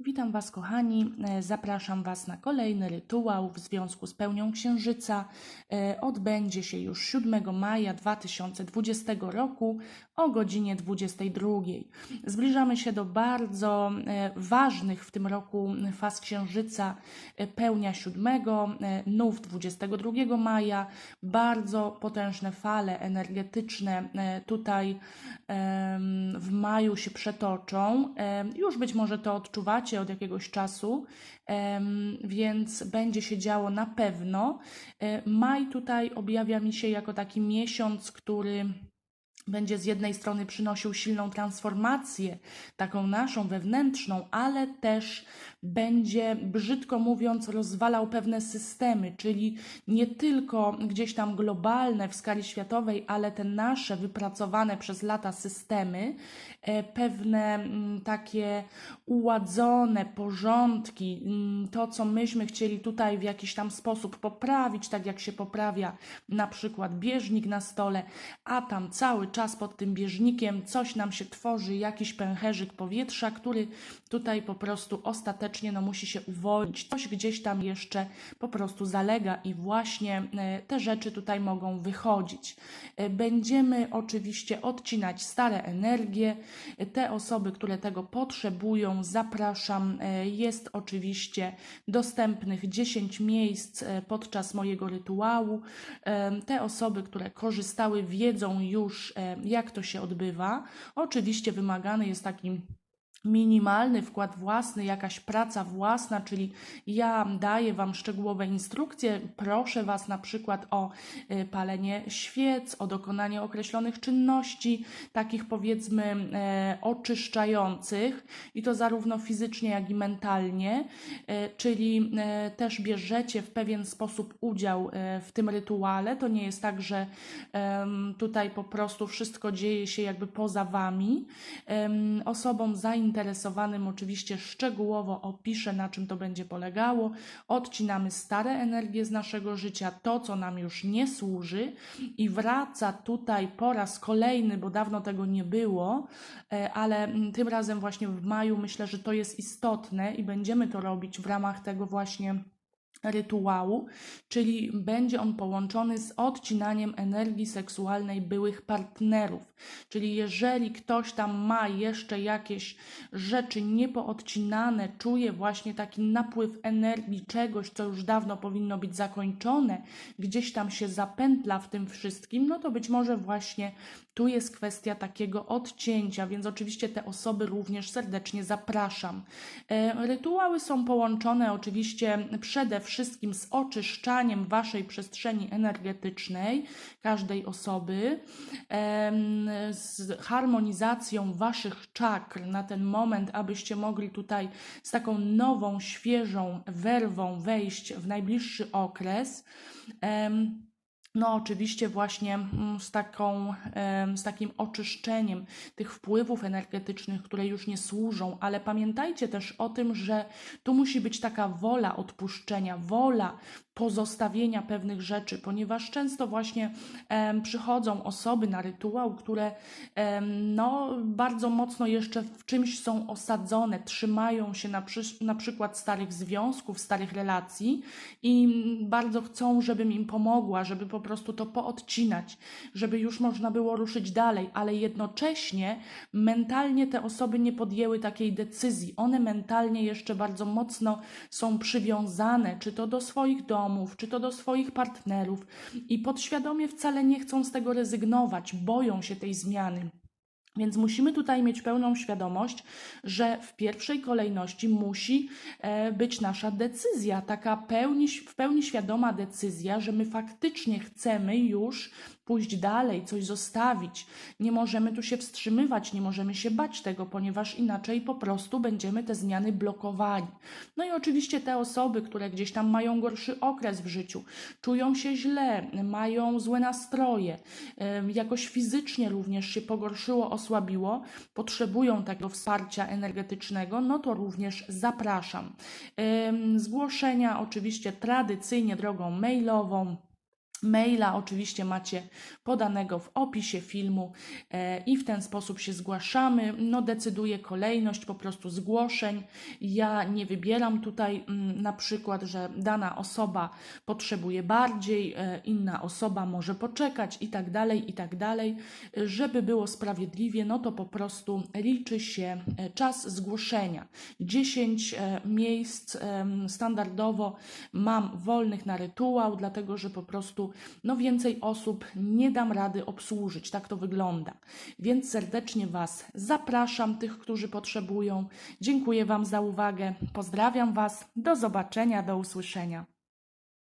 Witam Was, kochani. E, Zapraszam Was na kolejny rytuał w związku z pełnią księżyca. E, Odbędzie się już 7 maja 2020 roku o godzinie 22. Zbliżamy się do bardzo e, ważnych w tym roku faz księżyca. Pełnia 7, e, nów 22 maja. Bardzo potężne fale energetyczne tutaj w maju się przetoczą. Już być może to odczuwacie od jakiegoś czasu, więc będzie się działo na pewno. E, Maj tutaj objawia mi się jako taki miesiąc, który będzie z jednej strony przynosił silną transformację, taką naszą wewnętrzną, ale też będzie, brzydko mówiąc, rozwalał pewne systemy, czyli nie tylko gdzieś tam globalne w skali światowej, ale te nasze wypracowane przez lata systemy, e, pewne mm, takie uładzone porządki, mm, to co myśmy chcieli tutaj w jakiś tam sposób poprawić, tak jak się poprawia na przykład bieżnik na stole, a tam cały czas pod tym bieżnikiem coś nam się tworzy, jakiś pęcherzyk powietrza, który tutaj po prostu ostatecznie no, musi się uwolnić. Coś gdzieś tam jeszcze po prostu zalega i właśnie e, te rzeczy tutaj mogą wychodzić. E, Będziemy oczywiście odcinać stare energie. E, Te osoby, które tego potrzebują, zapraszam. Jest oczywiście dostępnych 10 miejsc podczas mojego rytuału. Te osoby, które korzystały, wiedzą już, jak to się odbywa. Oczywiście wymagany jest taki minimalny wkład własny, jakaś praca własna, czyli ja daję Wam szczegółowe instrukcje, proszę Was na przykład o y, palenie świec, o dokonanie określonych czynności, takich powiedzmy e, oczyszczających i to zarówno fizycznie, jak i mentalnie, e, czyli e, też bierzecie w pewien sposób udział w tym rytuale. To nie jest tak, że tutaj po prostu wszystko dzieje się jakby poza Wami. Osobom zainteresowanym oczywiście szczegółowo opiszę, na czym to będzie polegało. Odcinamy stare energie z naszego życia, to co nam już nie służy i wraca tutaj po raz kolejny, bo dawno tego nie było, e, ale mm, tym razem właśnie w maju myślę, że to jest istotne i będziemy to robić w ramach tego właśnie rytuału, czyli będzie on połączony z odcinaniem energii seksualnej byłych partnerów. Czyli jeżeli ktoś tam ma jeszcze jakieś rzeczy niepoodcinane, czuje właśnie taki napływ energii czegoś, co już dawno powinno być zakończone, gdzieś tam się zapętla w tym wszystkim, no to być może właśnie tu jest kwestia takiego odcięcia, więc oczywiście te osoby również serdecznie zapraszam. E, Rytuały są połączone oczywiście przede wszystkim z oczyszczaniem waszej przestrzeni energetycznej, każdej osoby, z harmonizacją waszych czakr na ten moment, abyście mogli tutaj z taką nową, świeżą werwą wejść w najbliższy okres. No, oczywiście, właśnie mm, z, taką, z takim oczyszczeniem tych wpływów energetycznych, które już nie służą, ale pamiętajcie też o tym, że tu musi być taka wola odpuszczenia, wola pozostawienia pewnych rzeczy, ponieważ często właśnie em, przychodzą osoby na rytuał, które em, no, bardzo mocno jeszcze w czymś są osadzone, trzymają się na, przy, na przykład starych związków, starych relacji i bardzo chcą, żebym im pomogła, żeby po prostu to poodcinać, żeby już można było ruszyć dalej, ale jednocześnie mentalnie te osoby nie podjęły takiej decyzji. One mentalnie jeszcze bardzo mocno są przywiązane, czy to do swoich domów, czy to do swoich partnerów i podświadomie wcale nie chcą z tego rezygnować, boją się tej zmiany. Więc musimy tutaj mieć pełną świadomość, że w pierwszej kolejności musi e, być nasza decyzja, taka pełni, w pełni świadoma decyzja, że my faktycznie chcemy już pójść dalej, coś zostawić. Nie możemy tu się wstrzymywać, nie możemy się bać tego, ponieważ inaczej po prostu będziemy te zmiany blokowali. No i oczywiście te osoby, które gdzieś tam mają gorszy okres w życiu, czują się źle, mają złe nastroje, em, jakoś fizycznie również się pogorszyło, osłabiło, potrzebują tego wsparcia energetycznego, no to również zapraszam. Zgłoszenia oczywiście tradycyjnie drogą mailową Maila oczywiście macie podanego w opisie filmu e, i w ten sposób się zgłaszamy. No decyduje kolejność po prostu zgłoszeń. Ja nie wybieram tutaj mm, na przykład, że dana osoba potrzebuje bardziej, e, inna osoba może poczekać i tak dalej, i tak dalej. Żeby było sprawiedliwie, no to po prostu liczy się e, czas zgłoszenia. 10 e, miejsc standardowo mam wolnych na rytuał, dlatego że po no więcej osób nie dam rady obsłużyć. Tak to wygląda. Więc serdecznie Was zapraszam, tych, którzy potrzebują. Dziękuję Wam za uwagę. Pozdrawiam Was. Do zobaczenia, do usłyszenia.